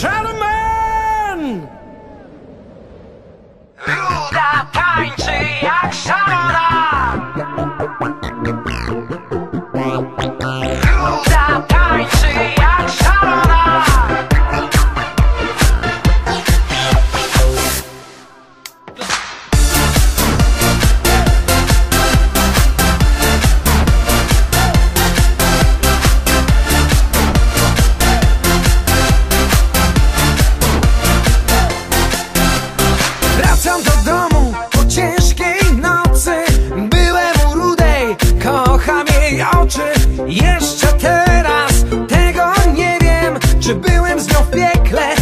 gentlemen! Luda tańczy jak szalona! Jeszcze teraz tego nie wiem Czy byłem z nią w piekle.